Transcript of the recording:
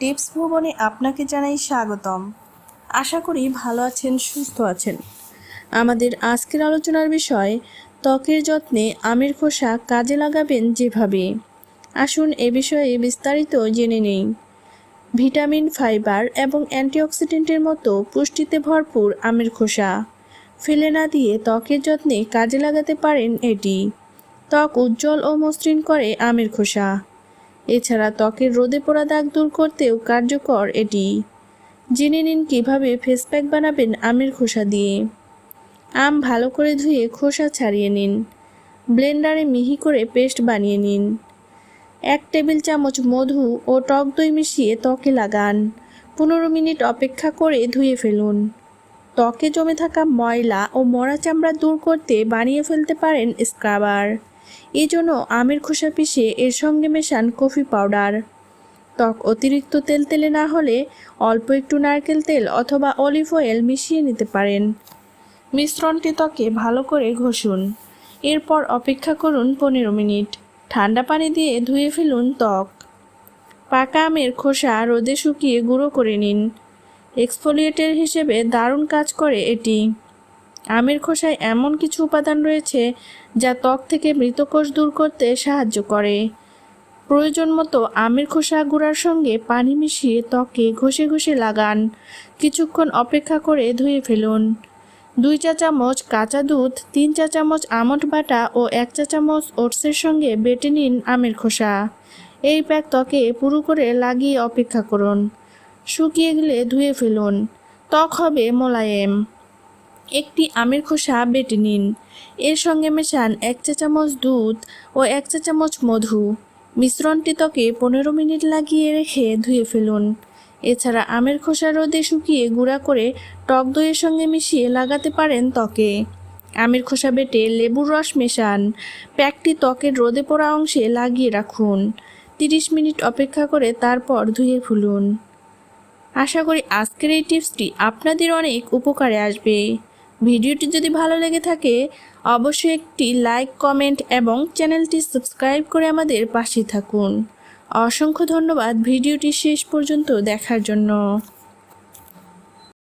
Tips ভুবনে আপনাকে জানাই স্বাগতম। আশা করি ভালো আছেন, সুস্থ আছেন। আমাদের আজকের আলোচনার বিষয়, ত্বকের যত্নে আমের খোসা কাজে লাগাবেন যেভাবে। আসুন এ বিষয়ে বিস্তারিত জেনে নেই। ভিটামিন, ফাইবার এবং অ্যান্টিঅক্সিডেন্টের মতো পুষ্টিতে ভরপুর আমের খোসা। ফেলে না দিয়ে ত্বকের যত্নে কাজে লাগাতে পারেন এটি। ত্বক উজ্জ্বল ও মসৃণ করে আমের খোসা। এছাড়া ত্বকের রোদে পোড়া দাগ দূর করতেও কার্যকর এটি। জেনে নিন কীভাবে ফেস প্যাক বানাবেন আমের খোসা দিয়ে। আম ভালো করে ধুয়ে খোসা ছাড়িয়ে নিন। ব্লেন্ডারে মিহি করে পেস্ট বানিয়ে নিন। এক টেবিল চামচ মধু ও টক দই মিশিয়ে ত্বকে লাগান। পনেরো মিনিট অপেক্ষা করে ধুয়ে ফেলুন। ত্বকে জমে থাকা ময়লা ও মরা চামড়া দূর করতে বানিয়ে ফেলতে পারেন স্ক্রাবার এই জন্য আমের খোসা পিষে এর সঙ্গে মেশান কফি পাউডার। ত্বক অতিরিক্ত তেলতেলে না হলে অল্প একটু নারকেল তেল অথবা অলিভ অয়েল মিশিয়ে নিতে পারেন। মিশ্রণটি ত্বকে ভালো করে ঘষুন। এরপর অপেক্ষা করুন পনেরো মিনিট। ঠান্ডা পানি দিয়ে ধুয়ে ফেলুন ত্বক। পাকা আমের খোসা রোদে শুকিয়ে গুঁড়ো করে নিন। এক্সফোলিয়েটের হিসেবে দারুণ কাজ করে এটি। আমের খোসায় এমন কিছু উপাদান রয়েছে যা ত্বক থেকে মৃতকোষ দূর করতে সাহায্য করে। প্রয়োজন মতো আমের খোসা গুঁড়ার সঙ্গে পানি মিশিয়ে ত্বকে ঘষে ঘষে লাগান। কিছুক্ষণ অপেক্ষা করে ধুয়ে ফেলুন। দুই চা চামচ কাঁচা দুধ, তিন চা চামচ আমন্ড বাটা ও এক চা চামচ ওটসের সঙ্গে বেটে নিন আমের খোসা। এই প্যাক ত্বকে পুরো করে লাগিয়ে অপেক্ষা করুন। শুকিয়ে গেলে ধুয়ে ফেলুন। ত্বক হবে মোলায়েম। একটি আমের খোসা বেটে নিন। এর সঙ্গে মেশান এক চা চামচ দুধ ও এক চা চামচ মধু। মিশ্রণটি ত্বকে পনেরো মিনিট লাগিয়ে রেখে ধুয়ে ফেলুন। এছাড়া আমের খোসা রোদে শুকিয়ে গুঁড়া করে টক দইয়ের সঙ্গে মিশিয়ে লাগাতে পারেন ত্বকে। আমের খোসা বেটে লেবুর রস মেশান। প্যাকটি ত্বকের রোদে পড়া অংশে লাগিয়ে রাখুন। তিরিশ মিনিট অপেক্ষা করে তারপর ধুয়ে ফুলুন। আশা করি আজকের এই টিপসটি আপনাদের অনেক উপকারে আসবে। ভিডিওটি যদি ভালো লেগে থাকে, অবশ্যই একটি লাইক, কমেন্ট এবং চ্যানেলটি সাবস্ক্রাইব করে আমাদের পাশে থাকুন। অসংখ্য ধন্যবাদ ভিডিওটি শেষ পর্যন্ত দেখার জন্য।